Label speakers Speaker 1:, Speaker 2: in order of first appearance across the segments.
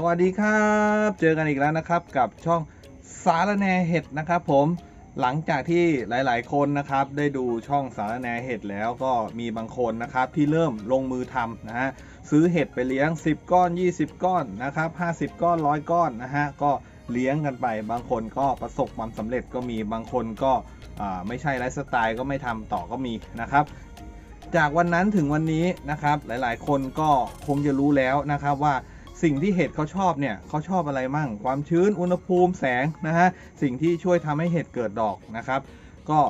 Speaker 1: สวัสดีครับ เจอกันอีกแล้วนะครับกับช่องสารแนเห็ดนะครับ ผมหลังจากที่หลาย ๆ คนนะครับ ได้ดูช่องสารแนเห็ดแล้วก็มีบางคนนะครับที่เริ่มลงมือทำนะฮะซื้อเห็ดไปเลี้ยง 10 ก้อน 20 ก้อนนะครับ50 ก้อนร้อยก้อนนะฮะก็เลี้ยงกันไป บางคนก็ประสบความสำเร็จก็มีบางคนก็ไม่ใช่ไลฟ์สไตล์ก็ไม่ทำต่อก็มีนะครับจากวันนั้นถึงวันนี้นะครับหลาย ๆ คนก็คงจะรู้แล้วนะครับว่า สิ่งที่เห็ดเขาชอบเนี่ยเขาชอบอะไรมั่ง ความชื้นอุณหภูมิแสงนะฮะสิ่งที่ช่วยทำให้เห็ดเกิดดอกนะครับ ก็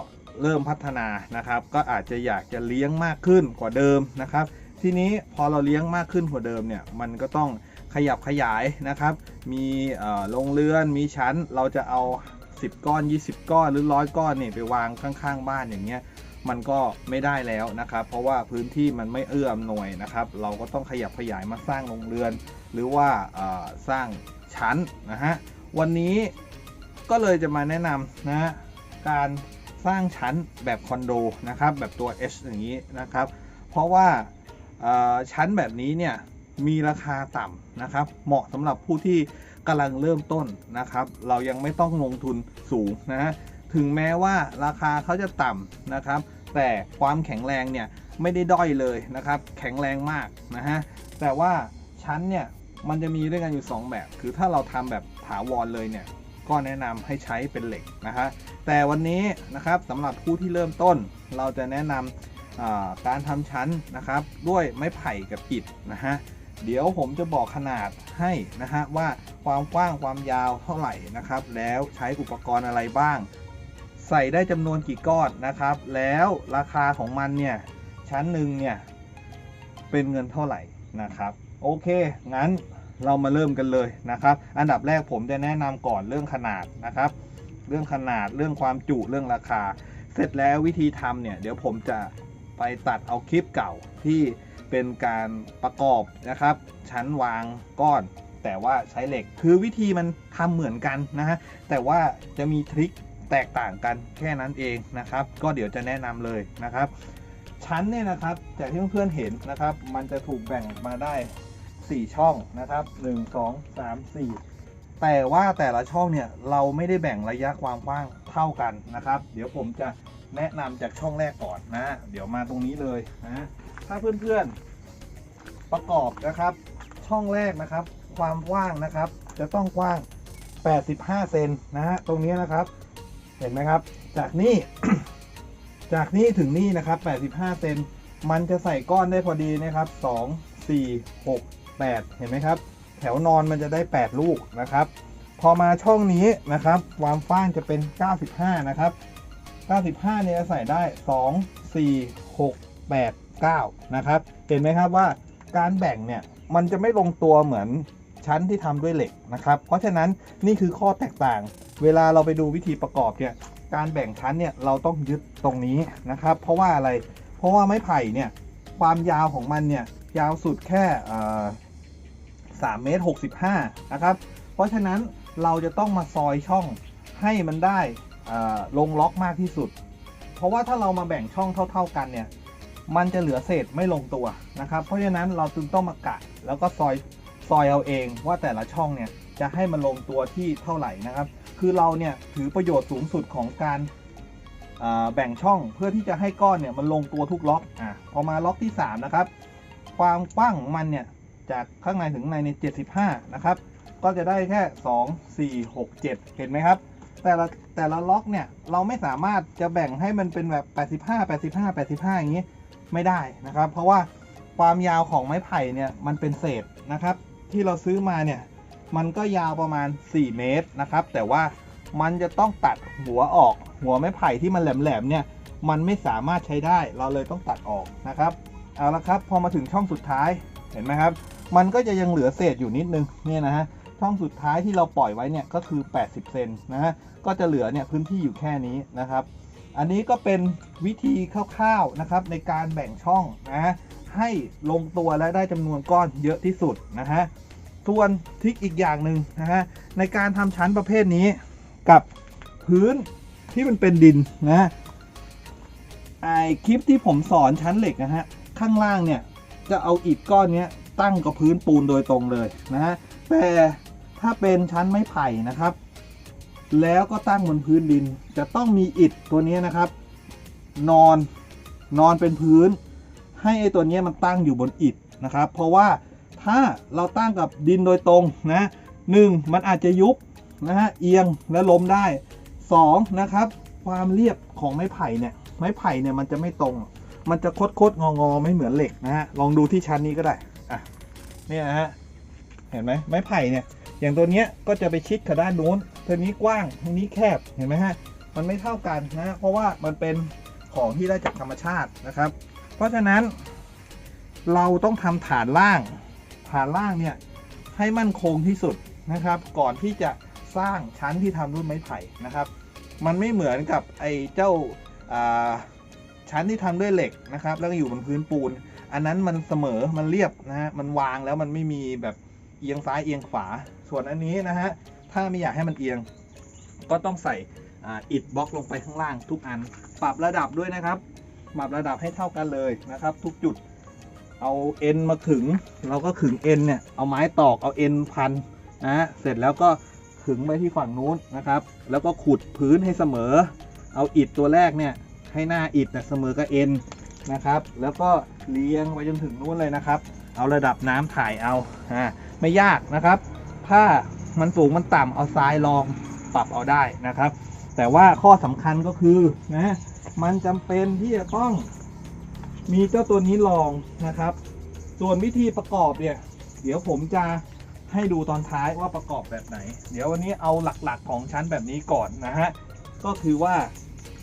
Speaker 1: เริ่มพัฒนานะครับ ก็อาจจะอยากจะเลี้ยงมากขึ้นกว่าเดิมนะครับ ทีนี้พอเราเลี้ยงมากขึ้นกว่าเดิมเนี่ยมันก็ต้องขยับขยายนะครับ มีโรงเรือนมีชั้นเราจะเอา 10 ก้อน 20 ก้อนหรือร้อยก้อนเนี่ยไปวางข้างๆ บ้านอย่างเงี้ยมันก็ไม่ได้แล้วนะครับ เพราะว่าพื้นที่มันไม่เอื้ออำนวยนะครับ เราก็ต้องขยับขยายมาสร้างโรงเรือน หรือว่าสร้างชั้นนะฮะวันนี้ก็เลยจะมาแนะนำนะการสร้างชั้นแบบคอนโดนะครับแบบตัว H อย่างนี้นะครับ เพราะว่าชั้นแบบนี้เนี่ยมีราคาต่ำนะครับ เหมาะสำหรับผู้ที่กำลังเริ่มต้นนะครับ เรายังไม่ต้องลงทุนสูงนะฮะถึงแม้ว่าราคาเขาจะต่ำนะครับ แต่ความแข็งแรงเนี่ยไม่ได้ด้อยเลยนะครับ แข็งแรงมากนะฮะแต่ว่าชั้นเนี่ย มันจะมีด้วยกันอยู่ 2 แบบ คือถ้าเราทำแบบถาวรเลยเนี่ย ก็แนะนำให้ใช้เป็นเหล็กนะฮะ แต่วันนี้นะครับสำหรับผู้ที่เริ่มต้น เราจะแนะนำอ่าการทำชั้นนะครับ ด้วยไม้ไผ่กับอิฐนะฮะ เดี๋ยวผมจะบอกขนาดให้นะฮะว่าความกว้างความยาวเท่าไหร่นะครับ แล้วใช้อุปกรณ์อะไรบ้าง ใส่ได้จำนวนกี่ก้อนนะครับ แล้วราคาของมันเนี่ยชั้นหนึ่งเนี่ยเป็นเงินเท่าไหร่นะครับ โอเค งั้น เรามาเริ่มกันเลยนะครับ อันดับแรกผมจะแนะนำก่อนเรื่องขนาดนะครับ เรื่องขนาดเรื่องความจุเรื่องราคา เสร็จแล้ววิธีทำเนี่ยเดี๋ยวผมจะไปตัดเอาคลิปเก่าที่เป็นการประกอบนะครับ ชั้นวางก้อน แต่ว่าใช้เหล็กคือวิธีมันทำเหมือนกันนะฮะแต่ว่าจะมีทริคแตกต่างกันแค่นั้นเองนะครับ ก็เดี๋ยวจะแนะนำเลยนะครับ ชั้นเนี่ยนะครับจากที่เพื่อนๆเห็นนะครับ มันจะถูกแบ่งมาได้ 4 ช่องนะครับ 1 2 3 4 แต่ว่าแต่ละช่องเนี่ยเราไม่ได้แบ่งระยะความกว้างเท่ากันนะครับ เดี๋ยวผมจะแนะนำจากช่องแรกก่อนนะ เดี๋ยวมาตรงนี้เลยนะถ้าเพื่อนๆประกอบนะครับ ช่องแรกนะครับ ความกว้างนะครับ จะต้องกว้าง 85 เซนนะฮะตรงนี้นะครับ เห็นไหมครับ จากนี่จากนี่ถึงนี่นะครับ 85 เซน มันจะใส่ก้อนได้พอดีนะครับ 2 4 6 8 เห็นไหมครับ แถวนอนมันจะได้ 8 ลูกนะครับ พอมาช่องนี้นะครับความฟ้างจะเป็น 95 นะครับ 95 เนี่ยจะใส่ได้ 2 4 6 8 9 นะครับ เห็นไหมครับว่าการแบ่งเนี่ยมันจะไม่ลงตัวเหมือนชั้นที่ทำด้วยเหล็กนะครับ เพราะฉะนั้นนี่คือข้อแตกต่าง เวลาเราไปดูวิธีประกอบเนี่ยการแบ่งชั้นเนี่ยเราต้องยึดตรงนี้นะครับ เพราะว่าอะไร เพราะว่าไม้ไผ่เนี่ยความยาวของมันเนี่ยยาวสุดแค่ สามเมตรหกสิบห้านะครับ เพราะฉะนั้นเราจะต้องมาซอยช่องให้มันได้ลงล็อกมากที่สุด เพราะว่าถ้าเรามาแบ่งช่องเท่า ๆกันเนี่ย มันจะเหลือเศษไม่ลงตัวนะครับ เพราะฉะนั้นเราจึงต้องมากะแล้วก็ซอยซอยเอาเองว่าแต่ละช่องเนี่ยจะให้มันลงตัวที่เท่าไหร่นะครับ คือเราเนี่ยถือประโยชน์สูงสุดของการแบ่งช่องเพื่อที่จะให้ก้อนเนี่ยมันลงตัวทุกล็อก อะ พอมาล็อกที่ 3 นะครับ ความกว้างของมันเนี่ย จากข้างในถึงในใน 75 นะครับ ก็จะได้แค่ 2 4 6 7 เห็นไหมครับ แต่ละแต่ละล็อกเนี่ย เราไม่สามารถจะแบ่งให้มันเป็นแบบ 85 85 85 อย่างนี้ไม่ได้นะครับ เพราะว่าความยาวของไม้ไผ่เนี่ยมันเป็นเศษนะครับ ที่เราซื้อมาเนี่ยมันก็ยาวประมาณ 4 เมตรนะครับ แต่ว่ามันจะต้องตัดหัวออก หัวไม้ไผ่ที่มันแหลมๆเนี่ยมันไม่สามารถใช้ได้เราเลยต้องตัดออกนะครับ เอาละครับ พอมาถึงช่องสุดท้ายเห็นไหมครับ มันก็จะยังเหลือเศษอยู่นิดนึงเนี่ยนะฮะช่องสุดท้ายที่เราปล่อยไว้เนี่ยก็คือ 80 เซนนะฮะก็จะเหลือเนี่ยพื้นที่อยู่แค่นี้นะครับ อันนี้ก็เป็นวิธีคร่าวๆนะครับในการแบ่งช่องนะฮะให้ลงตัวและได้จำนวนก้อนเยอะที่สุดนะฮะส่วนทริคอีกอย่างหนึ่งนะฮะในการทำชั้นประเภทนี้กับพื้นที่มันเป็นดินนะฮะไอคลิปที่ผมสอนชั้นเหล็กนะฮะข้างล่างเนี่ยจะเอาอิฐก้อนเนี้ย ตั้งกับพื้นปูนโดยตรงเลยนะฮะแต่ถ้าเป็นชั้นไม้ไผ่นะครับ แล้วก็ตั้งบนพื้นดิน จะต้องมีอิฐตัวนี้นะครับ นอนนอนเป็นพื้น ให้ไอตัวนี้มันตั้งอยู่บนอิฐนะครับ เพราะว่าถ้าเราตั้งกับดินโดยตรงนะหนึ่งมันอาจจะยุบนะฮะเอียงและล้มได้สองนะครับ ความเรียบของไม้ไผ่เนี่ยไม้ไผ่เนี่ยมันจะไม่ตรง มันจะคดคดงองอๆไม่เหมือนเหล็กนะฮะลองดูที่ชั้นนี้ก็ได้ เนี่ยฮะเห็นไหมไม้ไผ่เนี่ย อย่างตัวเนี้ยก็จะไปชิดกับด้านนู้นตัวนี้กว้างตัวนี้แคบเห็นไหมฮะมันไม่เท่ากันนะฮะเพราะว่ามันเป็นของที่ได้จากธรรมชาตินะครับ เพราะฉะนั้น เราต้องทำฐานล่าง ฐานล่างเนี่ยให้มั่นคงที่สุดนะครับ ก่อนที่จะสร้างชั้นที่ทำด้วยไม้ไผ่นะครับ มันไม่เหมือนกับไอ้เจ้าชั้นที่ทำด้วยเหล็กนะครับ แล้วก็อยู่บนพื้นปูน อันนั้นมันเสมอมันเรียบนะฮะมันวางแล้วมันไม่มีแบบเอียงซ้ายเอียงขวา ส่วนอันนี้นะฮะถ้าไม่อยากให้มันเอียง ก็ต้องใส่อิฐบล็อกลงไปข้างล่างทุกอัน ปรับระดับด้วยนะครับ ปรับระดับให้เท่ากันเลยนะครับ ทุกจุดเอาเอ็นมาขึงเราก็ขึงเอ็นเนี่ยเอาไม้ตอกเอาเอ็นพันนะฮะเสร็จแล้วก็ขึงไปที่ฝั่งนู้นนะครับ แล้วก็ขุดพื้นให้เสมอ เอาอิฐตัวแรกเนี่ยให้หน้าอิฐเนี่เสมอกับเอ็น นะครับ แล้วก็เลี้ยงไปจนถึงนู้นเลยนะครับ เอาระดับน้ำถ่ายเอาอ่าไม่ยากนะครับ ถ้ามันสูงมันต่ำเอาทรายรองปรับเอาได้นะครับ แต่ว่าข้อสำคัญก็คือนะมันจำเป็นที่จะต้องมีเจ้าตัวนี้รองนะครับ ส่วนวิธีประกอบเนี่ย เดี๋ยวผมจะให้ดูตอนท้ายว่าประกอบแบบไหน เดี๋ยววันนี้เอาหลักๆของชั้นแบบนี้ก่อนนะฮะ ก็คือว่า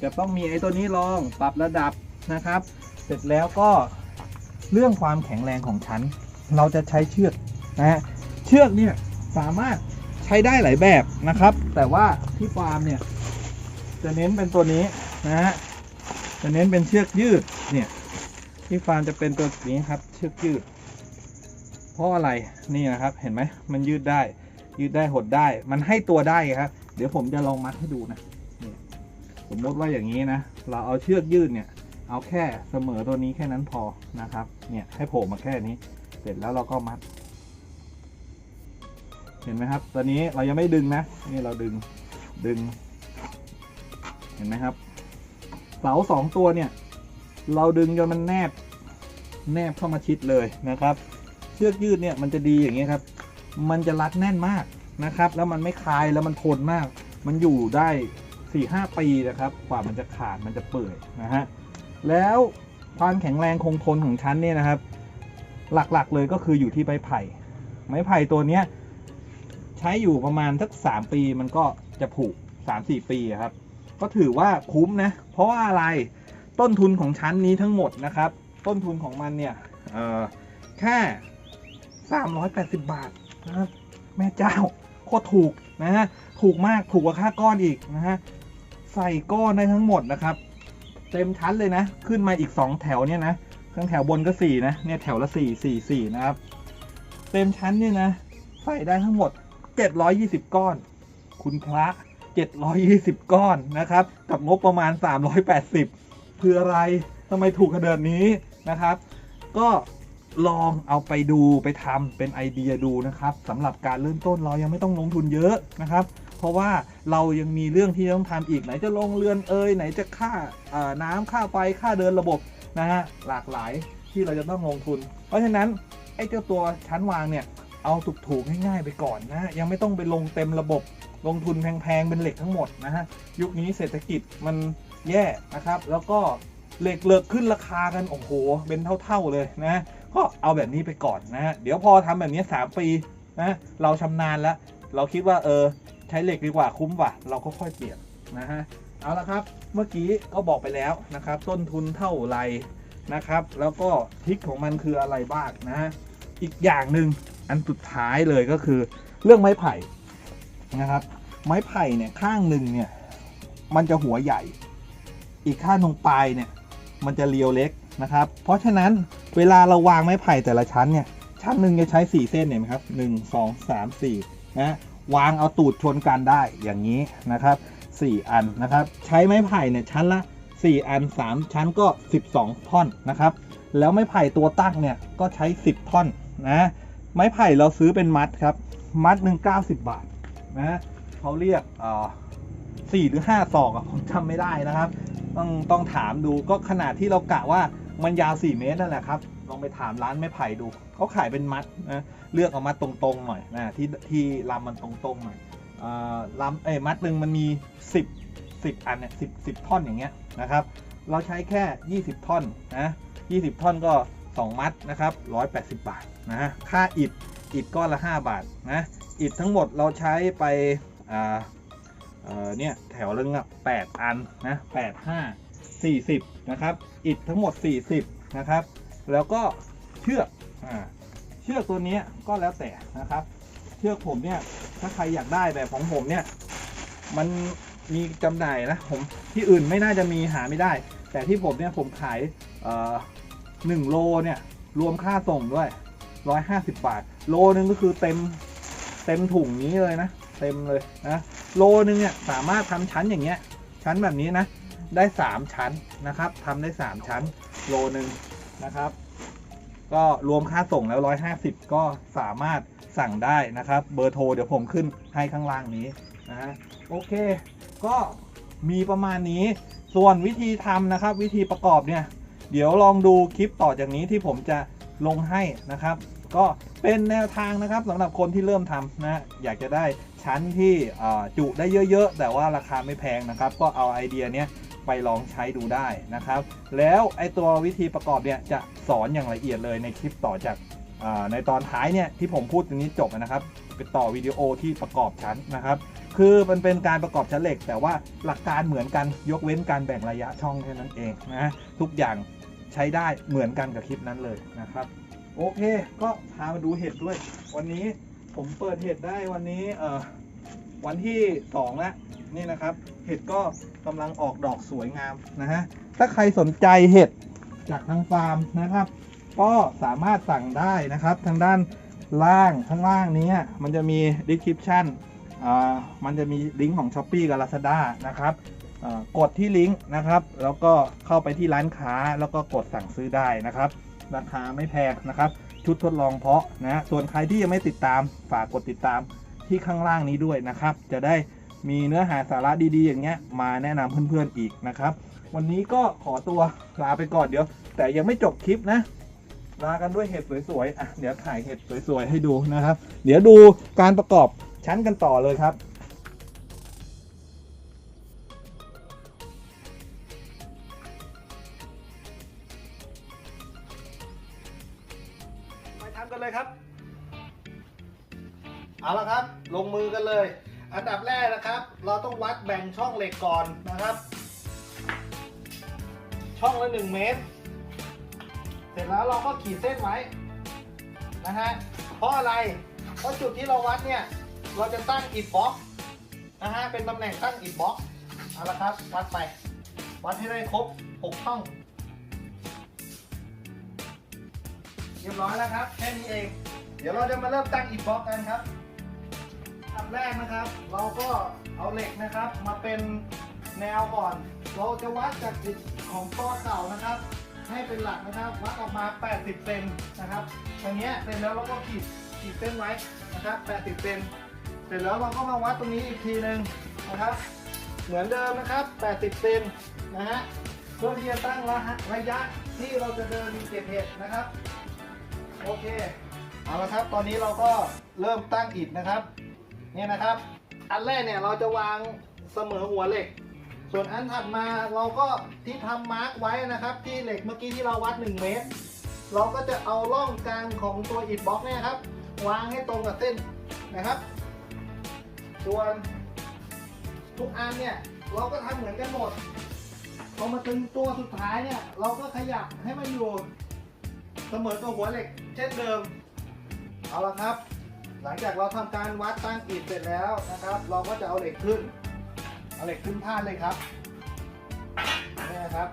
Speaker 1: จะต้องมีไอ้ตัวนี้รองปรับระดับนะครับ เสร็จแล้วก็เรื่องความแข็งแรงของชั้น เราจะใช้เชือกนะฮะเชือกเนี่ยสามารถใช้ได้หลายแบบนะครับ แต่ว่าที่ฟาร์มเนี่ยจะเน้นเป็นตัวนี้นะฮะจะเน้นเป็นเชือกยืดเนี่ยที่ฟาร์มจะเป็นตัวนี้ครับเชือกยืด เพราะอะไรนี่นะครับเห็นไหมมันยืดได้ยืดได้หดได้ มันให้ตัวได้ครับ เดี๋ยวผมจะลองมัดให้ดูนะนี่สมมติว่าอย่างนี้นะ เราเอาเชือกยืดเนี่ย เอาแค่เสมอตัวนี้แค่นั้นพอนะครับ เนี่ยให้โผล่มาแค่นี้ เสร็จแล้วเราก็มัด เห็นไหมครับ ตอนนี้เรายังไม่ดึงนะ นี่เราดึง ดึง เห็นไหมครับ เสาสองตัวเนี่ย เราดึงจนมันแนบ แนบเข้ามาชิดเลยนะครับ เชือกยืดเนี่ยมันจะดีอย่างเงี้ยครับ มันจะรัดแน่นมากนะครับ แล้วมันไม่คลายแล้วมันทนมาก มันอยู่ได้4ี่ห้าปีนะครับ กว่ามันจะขาดมันจะเปื่อยนะฮะ แล้วความแข็งแรงคงทนของชั้นเนี่ยนะครับ หลักๆเลยก็คืออยู่ที่ไม้ไผ่ ไม้ไผ่ตัวเนี้ยใช้อยู่ประมาณสักสามปีมันก็จะผุสามสี่ปีครับ ก็ถือว่าคุ้มนะ เพราะว่าอะไรต้นทุนของชั้นนี้ทั้งหมดนะครับ ต้นทุนของมันเนี่ยเออแค่380บาทนะครับแม่เจ้าโคตรถูกนะฮะถูกมากถูกกว่าค่าก้อนอีกนะฮะใส่ก้อนได้ทั้งหมดนะครับ เต็มชั้นเลยนะ ขึ้นมาอีก 2 แถวเนี่ยนะข้างแถวบนก็ 4 นะ เนี่ยแถวละ 4 4 4 นะครับ เต็มชั้นเนี่ยนะ ใส่ได้ทั้งหมด 720 ก้อน คุณพระ 720 ก้อนนะครับ กับงบประมาณ 380เพื่ออะไรทำไมถูกขนาดนี้นะครับ ก็ลองเอาไปดูไปทำเป็นไอเดียดูนะครับสำหรับการเริ่มต้นเรายังไม่ต้องลงทุนเยอะนะครับ เพราะว่าเรายังมีเรื่องที่ต้องทำอีกไหนจะลงเรือนเอ่ยไหนจะค่าน้ำค่าไฟค่าเดินระบบนะฮะหลากหลายที่เราจะต้องลงทุน เพราะฉะนั้นไอ้เจ้าตัวชั้นวางเนี่ยเอาถูกๆง่ายๆไปก่อนนะยังไม่ต้องไปลงเต็มระบบลงทุนแพงๆเป็นเหล็กทั้งหมดนะฮะยุคนี้เศรษฐกิจมันแย่นะครับ แล้วก็เหล็กเลิกขึ้นราคากันโอ้โหเป็นเท่าๆเลยนะก็เอาแบบนี้ไปก่อนนะฮะเดี๋ยวพอทำแบบนี้ 3 ปีนะเราชำนาญแล้ว เราคิดว่าเออ ใช้เหล็กดีกว่าคุ้มว่ะ เราก็ค่อยเปลี่ยนนะฮะเอาละครับ เมื่อกี้ก็บอกไปแล้วนะครับ ต้นทุนเท่าไหร่นะครับ แล้วก็ทริกของมันคืออะไรบ้างนะฮะอีกอย่างหนึ่งอันสุดท้ายเลยก็คือ เรื่องไม้ไผ่นะครับ ไม้ไผ่เนี่ยข้างหนึ่งเนี่ยมันจะหัวใหญ่ อีกข้างตรงปลายเนี่ยมันจะเรียวเล็กนะครับ เพราะฉะนั้นเวลาเราวางไม้ไผ่แต่ละชั้นเนี่ยชั้นหนึ่งจะใช้ 4 เส้นเห็นไหมครับ1 2 3 4นะ วางเอาตูดชนกันได้อย่างนี้นะครับ 4 อันนะครับ ใช้ไม้ไผ่เนี่ยชั้นละ 4 อัน 3 ชั้นก็ 12 ท่อนนะครับ แล้วไม้ไผ่ตัวตั้งเนี่ยก็ใช้ 10 ท่อนนะไม้ไผ่เราซื้อเป็นมัดครับ มัดหนึ่งเก้าสิบบาทนะเขาเรียกอ่อสี่หรือห้าศอกอะผมจำไม่ได้นะครับ ต้องต้องถามดูก็ขนาดที่เรากะว่ามันยาว4เมตรนั่นแหละครับ ลองไปถามร้านไม้ไผ่ดู เขาขายเป็นมัดนะเลือกเอามัดตรงๆหน่อยนะที่ที่ลำมันตรงๆหน่อยลำเอ้มัดหนึ่งมันมี 10 10 อันเนี่ยสิบสิบท่อนอย่างเงี้ยนะครับ เราใช้แค่ 20 ท่อนนะ20 ท่อนก็ 2 มัดนะครับ 180 บาทนะฮะค่าอิฐอิฐก้อนละ 5 บาทนะอิฐทั้งหมดเราใช้ไปอ่าเนี่ยแถวเรื่องอะแปดอันนะแปดห้าสี่สิบนะครับ อิฐทั้งหมด 40 นะครับ แล้วก็เชือก อ่าเชือกตัวนี้ก็แล้วแต่นะครับ เชือกผมเนี่ย ถ้าใครอยากได้แบบของผมเนี่ย มันมีจำหน่ายนะผมที่อื่นไม่น่าจะมีหาไม่ได้ แต่ที่ผมเนี่ยผมขายหนึ่งโลเนี่ยรวมค่าส่งด้วย150บาท โลนึงก็คือเต็มเต็มถุงนี้เลยนะ เต็มเลยนะโลนึงเนี่ยสามารถทำชั้นอย่างเงี้ย ชั้นแบบนี้นะ ได้3ชั้นนะครับทำได้3ชั้น โลนึงนะครับ ก็รวมค่าส่งแล้ว 150 ก็สามารถสั่งได้นะครับ เบอร์โทรเดี๋ยวผมขึ้นให้ข้างล่างนี้นะฮะโอเค ก็มีประมาณนี้ส่วนวิธีทำนะครับ วิธีประกอบเนี่ย เดี๋ยวลองดูคลิปต่อจากนี้ที่ผมจะลงให้นะครับ ก็เป็นแนวทางนะครับสำหรับคนที่เริ่มทำนะอยากจะได้ชั้นที่จุได้เยอะๆ แต่ว่าราคาไม่แพงนะครับ ก็เอาไอเดียเนี้ย ไปลองใช้ดูได้นะครับ แล้วไอตัววิธีประกอบเนี่ยจะสอนอย่างละเอียดเลยในคลิปต่อจากในตอนท้ายเนี่ยที่ผมพูดตรงนี้จบนะครับไปต่อวิดีโอที่ประกอบชั้นนะครับคือมันเป็นการประกอบชั้นเหล็ก แต่ว่าหลักการเหมือนกันยกเว้นการแบ่งระยะช่องแค่นั้นเองนะทุกอย่างใช้ได้เหมือนกันกับคลิปนั้นเลยนะครับโอเค ก็พามาดูเห็ดด้วย วันนี้ผมเปิดเห็ดได้วันนี้เอ่อวันที่2แล้ว นี่นะครับ เห็ดก็กำลังออกดอกสวยงามนะฮะ ถ้าใครสนใจเห็ดจากทางฟาร์มนะครับ ก็สามารถสั่งได้นะครับ ทางด้านล่างข้างล่างนี้มันจะมี description อ่ามันจะมีลิงก์ของ s h อ p e e กับ Lazada นะครับกดที่ลิงก์นะครับ แล้วก็เข้าไปที่ร้านค้าแล้วก็กดสั่งซื้อได้นะครับ ราคาไม่แพงนะครับ ชุดทดลองเพาะนะส่วนใครที่ยังไม่ติดตามฝากกดติดตามที่ข้างล่างนี้ด้วยนะครับ จะได้ มีเนื้อหาสาระดีๆ อย่างเงี้ยมาแนะนำเพื่อนๆอีกนะครับ วันนี้ก็ขอตัวลาไปก่อนเดี๋ยว แต่ยังไม่จบคลิปนะลากันด้วยเห็ดสวยๆอะเดี๋ยวถ่ายเห็ดสวยๆให้ดูนะครับ เดี๋ยวดูการประกอบชั้นกันต่อเลยครับ แรกนะครับ เราต้องวัดแบ่งช่องเหล็กก่อนนะครับ ช่องละหนึ่งเมตร เสร็จแล้วเราก็ขีดเส้นไว้นะฮะเพราะอะไร เพราะจุดที่เราวัดเนี่ย เราจะตั้งอิฐบล็อกนะฮะเป็นตำแหน่งตั้งอิฐบล็อกเอาละครับวัดไป วัดให้ได้ครบ6ช่องเรียบร้อยแล้วครับแค่นี้เอง เดี๋ยวเราจะมาเริ่มตั้งอิฐบล็อกกันครับ อันแรกนะครับ เราก็เอาเหล็กนะครับ มาเป็นแนวก่อน เราจะวัดจากอิฐของก้อเก่านะครับ ให้เป็นหลักนะครับ วัดออกมา 80 เซนนะครับตรงเนี้ยเสร็จแล้วเราก็ขีดขีดเส้นไว้นะครับ 80 เซนเสร็จแล้วเราก็มาวัดตรงนี้อีกทีหนึ่งนะครับ เหมือนเดิมนะครับ 80 เซนนะฮะเพื่อที่จะตั้งระยะระยะที่เราจะเดินเก็บเห็ดนะครับ โอเค เอาละครับ ตอนนี้เราก็เริ่มตั้งอิฐนะครับ เนี่ยนะครับ อันแรกเนี่ยเราจะวางเสมอหัวเหล็ก ส่วนอันถัดมาเราก็ที่ทำมาร์กไว้นะครับ ที่เหล็กเมื่อกี้ที่เราวัด 1 เมตร เราก็จะเอาร่องกลางของตัวอิฐบล็อกเนี่ยครับ วางให้ตรงกับเส้นนะครับ ส่วนทุกอันเนี่ยเราก็ทำเหมือนกันหมดพอมาถึงตัวสุดท้ายเนี่ย เราก็ขยับให้มันอยู่เสมอตัวหัวเหล็กเช่นเดิม เอาละครับ หลังจากเราทำการวัดตั้งอิฐเสร็จแล้วนะครับ เราก็จะเอาเหล็กขึ้น เอาเหล็กขึ้นพาดเลยครับนี่นะครับ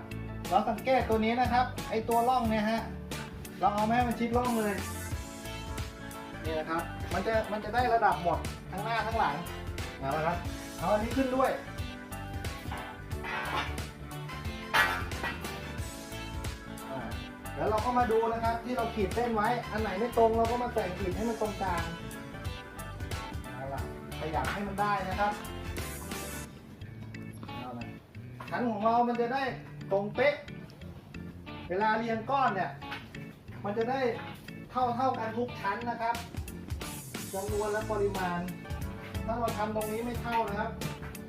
Speaker 1: เราสังเกตตัวนี้นะครับ ไอตัวร่องเนี่ยฮะ เราเอาแม่ให้มันชิดร่องเลยนี่นะครับ มันจะมันจะได้ระดับหมดทั้งหน้าทั้งหลังเอาละครับ เอาอันนี้ขึ้นด้วยแล้วเราก็มาดูนะครับที่เราขีดเส้นไว้ อันไหนไม่ตรงเราก็มาแต่งขีดให้มันตรงกลาง
Speaker 2: ยับให้มันได้นะครับเอาละชั้นของเรามันจะได้ตรงเป๊ะ เวลาเรียงก้อนเนี่ย มันจะได้เท่าเท่ากันทุกชั้นนะครับจำนวนและปริมาณ ถ้าเราทำตรงนี้ไม่เท่านะครับ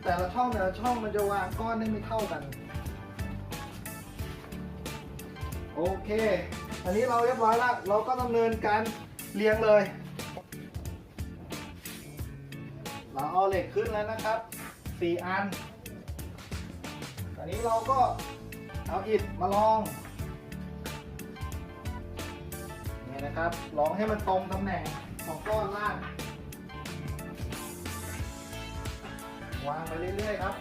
Speaker 2: แต่ละช่องแต่ละช่องมันจะวางก้อนได้ไม่เท่ากัน โอเค อันนี้เราเรียบร้อยแล้ว เราก็ดำเนินการเรียงเลย เราเอาเหล็กขึ้นแล้วนะครับ 4 อัน ตอนนี้เราก็เอาอิฐมาลอง นี่นะครับ ลองให้มันตรงตำแหน่งของก้อนล่าง วางไปเรื่อยๆครับ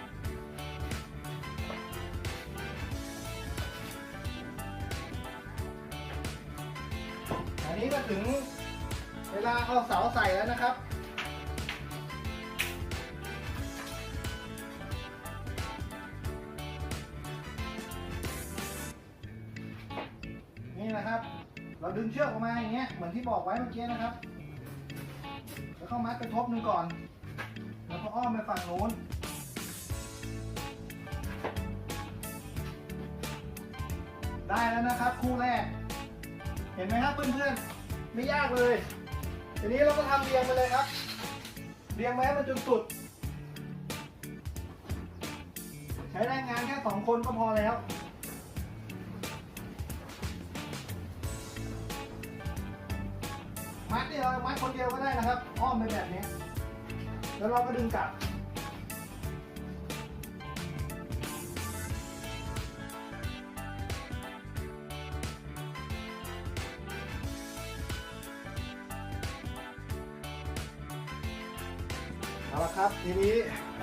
Speaker 2: อันนี้ก็ถึงเวลาเอาเสาใส่แล้วนะครับ เราดึงเชือกออกมาอย่างเงี้ยเหมือนที่บอกไว้เมื่อกี้นะครับ แล้วก็มัดไปทบหนึ่งก่อน แล้วก็อ้อมไปฝั่งโน้นได้แล้วนะครับคู่แรก เห็นไหมครับเพื่อนๆไม่ยากเลย ทีนี้เราก็ทำเรียงไปเลยครับ เรียงไว้มันจนสุด ใช้แรงงานแค่สองคนก็พอแล้ว เรามัดคนเดียวก็ได้นะครับ อ้อมไปแบบนี้ แล้วเราก็ดึงกลับ เอาละครับ ทีนี้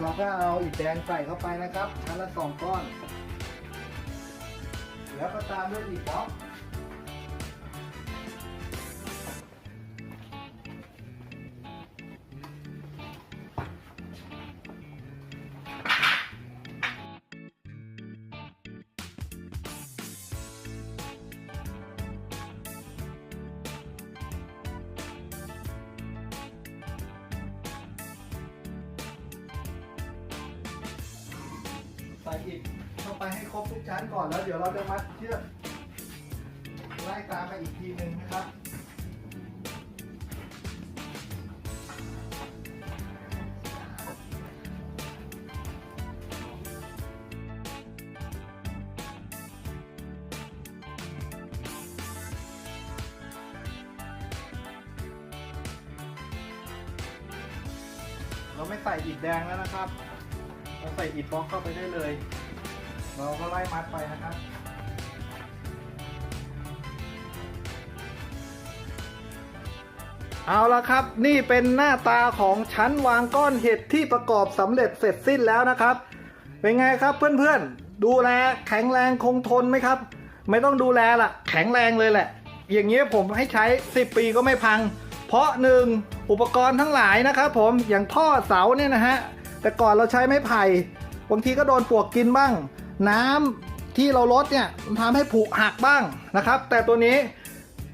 Speaker 2: เราก็เอาอิฐแดงใส่เข้าไปนะครับชั้นละสองก้อน แล้วก็ตามด้วยอิฐบล็อก ส่อิฐเข้าไปให้ครบทุกชั้นก่อนแล้วเดี๋ยวเราจะมัดเชือกไล่ตามมาอีกทีหนึ่งนะครับเราไม่ใส่อิฐแดงแล้วนะครับ เราใส่อิฐบล็อกเข้าไปได้เลย เราก็ไล่มัดไปนะครับเอาละครับ นี่เป็นหน้าตาของชั้นวางก้อนเห็ดที่ประกอบสำเร็จเสร็จสิ้นแล้วนะครับ เป็นไงครับเพื่อนๆ ดูแลแข็งแรงคงทนไหมครับ ไม่ต้องดูแลละแข็งแรงเลยแหละ อย่างนี้ผมให้ใช้ 10 ปีก็ไม่พัง เพราะหนึ่งอุปกรณ์ทั้งหลายนะครับผมอย่างท่อเสาเนี่ยนะฮะ แต่ก่อนเราใช้ไม้ไผ่บางทีก็โดนปลวกกินบ้าง น้ำที่เราลดเนี่ยมันทำให้ผุหักบ้างนะครับ แต่ตัวนี้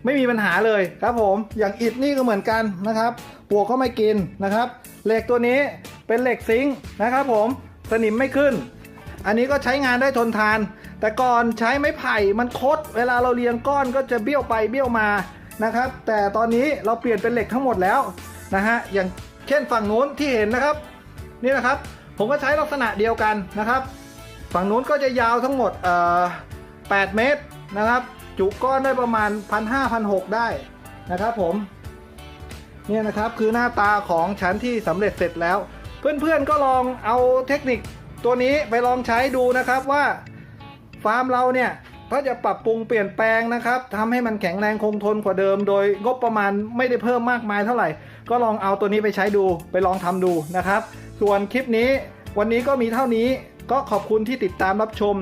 Speaker 2: ไม่มีปัญหาเลยครับผมอย่างอิฐนี่ก็เหมือนกันนะครับปลวกก็ไม่กินนะครับเหล็กตัวนี้เป็นเหล็กซิงค์นะครับผมสนิมไม่ขึ้น อันนี้ก็ใช้งานได้ทนทาน แต่ก่อนใช้ไม้ไผ่มันคด เวลาเราเรียงก้อนก็จะเบี้ยวไปเบี้ยวมานะครับ แต่ตอนนี้เราเปลี่ยนเป็นเหล็กทั้งหมดแล้วนะฮะอย่างเช่นฝั่งนู้นที่เห็นนะครับ นี่นะครับ ผมก็ใช้ลักษณะเดียวกันนะครับ ฝั่งนู้นก็จะยาวทั้งหมดเอ่อ8เมตรนะครับ จุก้อนได้ประมาณ 1,500-1,600ได้นะครับผมเนี่ยนะครับคือหน้าตาของชั้นที่สำเร็จเสร็จแล้ว เพื่อนๆก็ลองเอาเทคนิคตัวนี้ไปลองใช้ดูนะครับว่าฟาร์มเราเนี่ยถ้าจะปรับปรุงเปลี่ยนแปลงนะครับทำให้มันแข็งแรงคงทนกว่าเดิม โดยงบประมาณไม่ได้เพิ่มมากมายเท่าไหร่ ก็ลองเอาตัวนี้ไปใช้ดูไปลองทำดูนะครับ ส่วนคลิปนี้วันนี้ก็มีเท่านี้ก็ขอบคุณที่ติดตามรับชม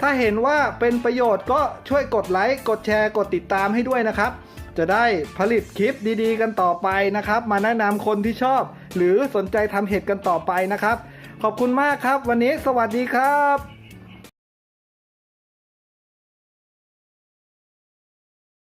Speaker 2: ถ้าเห็นว่าเป็นประโยชน์ก็ช่วยกดไลค์ กดแชร์ กดติดตามให้ด้วยนะครับ จะได้ผลิตคลิปดีๆ กันต่อไปนะครับ มาแนะนำคนที่ชอบ หรือสนใจทำเห็ดกันต่อไปนะครับ ขอบคุณมากครับ วันนี้สวัสดีครับ